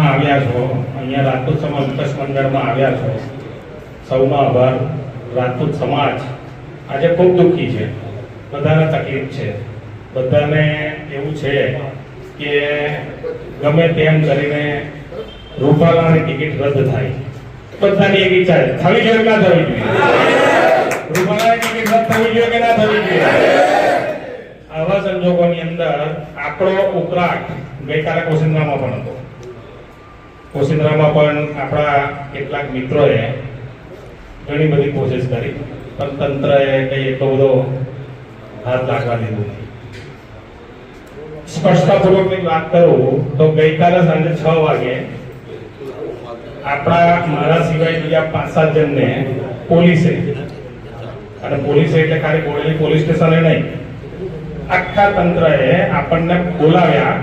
આવ્યા છો, અહીંયા રાજપૂત સમાજ વિકાસ મંડળમાં આવ્યા છો. સૌનો આભાર. રાજપૂત સમાજ આજે ખૂબ દુઃખી છે. બધાને તકલીફ છે. બધાને એવું છે કે ગમે તેમ કરીને રૂપાલાની ટિકિટ રદ થાય. બધાની એક ઈચ્છા છે. થવી જોઈએ ના થવી જોઈએ? રૂપાલાની ટિકિટ રદ થવી જોઈએ કે ના થવી જોઈએ? આવા સંજોગોની અંદર આપણો ઉકળાટ ગઈકાલે કોશિંદ્રામાં પણ હતો. કોશિંદ્રામાં પણ આપણા કેટલાક મિત્રોએ ઘણી બધી કોશિશ કરી, પણ તંત્રએ કંઈ એટલો બધો હાથ લાગવા દીધો સ્પષ્ટતાપૂર્વકની વાત કરું તો ગઈકાલે સાંજે છ વાગે આપણા મારા સિવાય બીજા પાંચ સાત જણને પોલીસે, અને પોલીસે એટલે ખાલી બોડેલી પોલીસ સ્ટેશને નહીં, આખા તંત્રએ આપણને બોલાવ્યા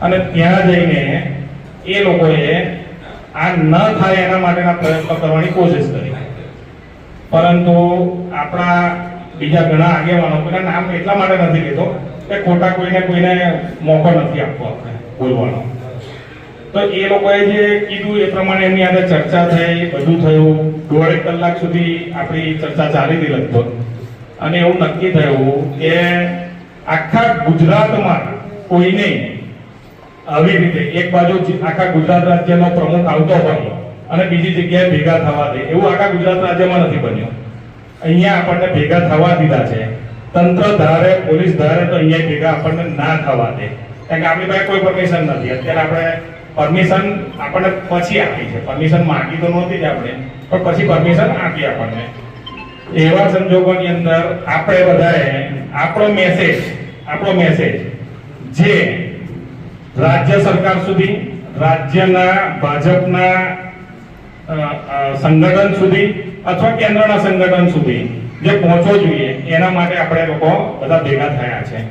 અને ત્યાં જઈને એ લોકોએ આ ન થાય એના માટેના પ્રયત્નો કરવાની કોશિશ કરી. પરંતુ આપણા બીજા ઘણા આગેવાનો કોઈના નામ એટલા માટે નથી લીધો કે ખોટા કોઈને કોઈને મોકો નથી આપવો આપણે બોલવાનો. તો એ લોકોએ જે કીધું એ પ્રમાણે એમની સાથે ચર્ચા થઈ, બધું થયું. દોઢેક કલાક સુધી આપણી ચર્ચા ચાલી હતી લગભગ. અને એવું નક્કી થયું કે આખા ગુજરાતમાં કોઈને આવી રીતે એક બાજુ આખા ગુજરાત રાજ્યનો પ્રમુખ આવતો હોય અને બીજી જગ્યાએ ભેગા થવા દે, એવું આખા ગુજરાત રાજ્યમાં નથી બન્યું. અહીંયા આપણને ભેગા થવા દીધા છે. તંત્ર ધારે, પોલીસ ધારે તો અહીંયા ભેગા આપણને ના થવા દે. કારણ કે આપણી પાસે કોઈ પરમિશન નથી. અત્યારે આપણે પરમિશન આપણને પછી આપી છે. પરમિશન માંગી તો નહોતી જ આપણે. પણ પછી પરમિશન આપી આપણને. એવા સંજોગોની અંદર આપણે બધાએ આપણો મેસેજ આપણો મેસેજ જે રાજ્ય સરકાર સુધી, રાજ્યના ભાજપના સંગઠન સુધી અથવા કેન્દ્રના સંગઠન સુધી જે પહોંચવો જોઈએ, એના માટે આપણે લોકો બધા ભેગા થયા છે.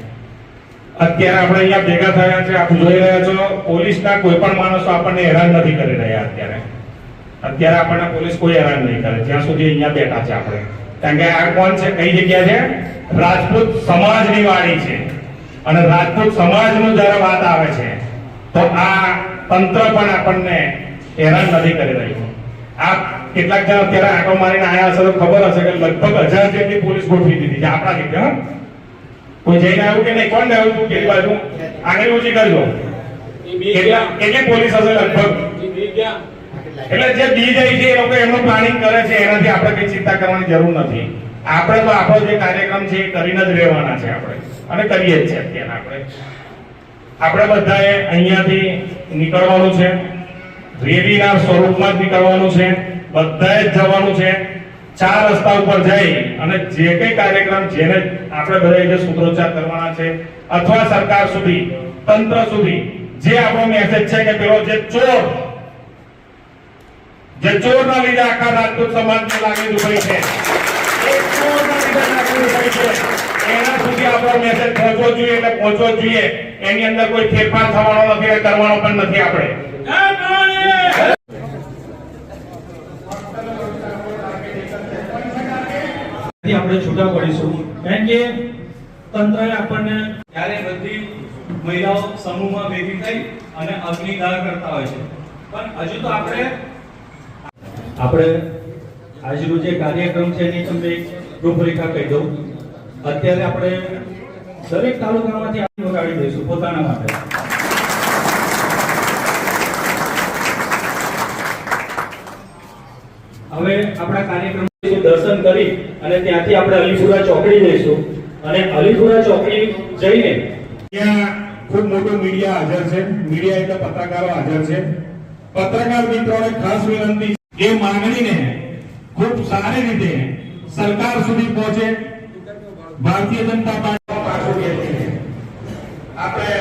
અત્યારે આપણે અહીંયા ભેગા થયા છે, આપ જોઈ રહ્યા છો, પોલીસના કોઈ પણ માણસો આપણને હેરાન નથી કરી રહ્યા અત્યારે. અત્યારે આપણને પોલીસ કોઈ હેરાન નહીં કરે, જ્યાં સુધી અહીંયા બેઠા છે આપણે. કારણ કે આ કોણ છે? કઈ જગ્યા છે? રાજપૂત સમાજની વાણી છે. અને રાજપૂત સમાજનું જ્યારે વાત આવે છે તો આ તંત્ર પણ આપણને હેરાન નથી કરી રહ્યું. આ કેટલાક જણ અત્યારે આંટો મારીને આયા હશે તો ખબર હશે કે લગભગ હજાર જેટલી પોલીસ ગોઠવી દીધી છે આપણા જગ્યા કોઈ જઈને આવ્યું કે નહીં? કોણ આવ્યું તું કેવી બાજુ? આગળ ઊંચી કરજો. કેટલા કેટલી પોલીસ હશે લગભગ? એટલે જે બી જાય છે એ લોકો એમનું પ્લાનિંગ કરે છે એનાથી આપણે કઈ ચિંતા કરવાની જરૂર નથી. આપણે તો આપણો જે કાર્યક્રમ છે એ કરીને જ રહેવાના છે આપણે. અને કરીએ જ છે અત્યારે આપણે. આપણે બધાએ અહીંયાથી નીકળવાનું છે. રેલીના સ્વરૂપમાં જ નીકળવાનું છે. બધાએ જ જવાનું છે. ચાર રસ્તા ઉપર જઈ અને જે કઈ કાર્યક્રમ જેને આપણે બધા જે સૂત્રોચ્ચાર કરવાના છે, અથવા સરકાર સુધી, તંત્ર સુધી, જે આપણો મેસેજ છે કે પેલો જે ચોર, જે ચોરના લીધે આખા રાજપૂત સમાજને લાગણી દુભાઈ છે. એ લાગણી દુભાઈ છે. એના સુધી આપણો મેસેજ પહોંચવો જોઈએ એટલે પહોંચવો જોઈએ. એની અંદર કોઈ ફેરફાર થવાનો નથી કરવાનો પણ નથી આપણે. આપણે છૂટા પડીશું. કારણ કે તંત્રએ આપણને ત્યારે બધી મહિલાઓ સમૂહમાં ભેગી થઈ અને અગ્નિદાહ કરતા હોય છે. પણ હજુ તો આપણે આપણે આજનો જે કાર્યક્રમ છે એની તમને રૂપરેખા કહી દઉં. અત્યારે આપણે દરેક તાલુકામાંથી આદિ વગાડી દઈશું પોતાના માટે. હવે આપણા કાર્યક્રમ દર્શન કરી અને ત્યાંથી આપણે અલીપુરા ચોકડી જઈશું અને અલીપુરા ચોકડી જઈને ત્યાં ખૂબ મોટો મીડિયા હાજર છે. મીડિયા એટલે પત્રકારો હાજર છે. પત્રકાર મિત્રોને ખાસ વિનંતી એ માંગણીને ખૂબ સારી રીતે સરકાર સુધી પહોંચે. ભારતીય જનતા પાર્ટી પાછું ખેંચી લે. આપણે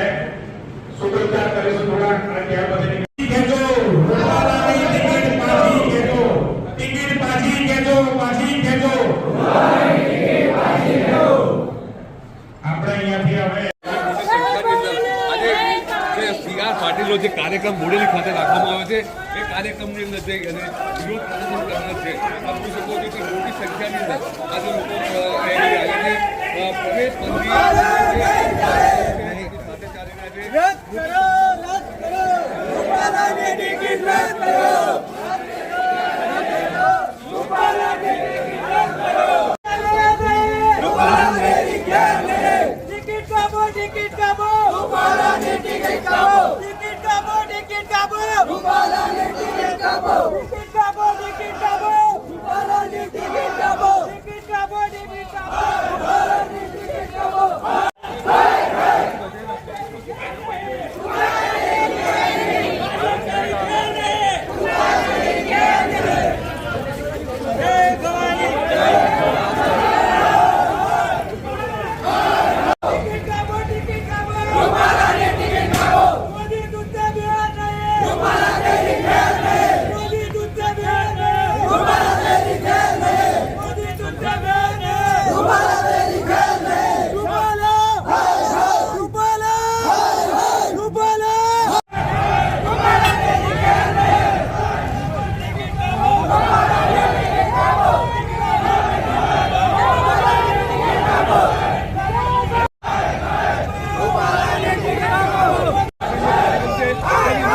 સૂત્રોચ્ચાર કરીશું થોડા અને ત્યાર પછી ખેંચો. રૂપાલાની ટિકિટ પાછી ખેંચો. ટિકિટ પાછી ખેંચો પાછી ખેંચો. આપણે અહીંયાથી હવે આજે જે સીઆર પાટીલનો જે કાર્યક્રમ બોડેલી ખાતે રાખવામાં એ કાર્યક્રમની અંદર જઈ અને વિરોધ પ્રદર્શન કરનાર છે. આપ શકો છો કે મોટી સંખ્યાની અંદર આજે લોકો પ્રવેશ મંદિર સાથે ચાલી છે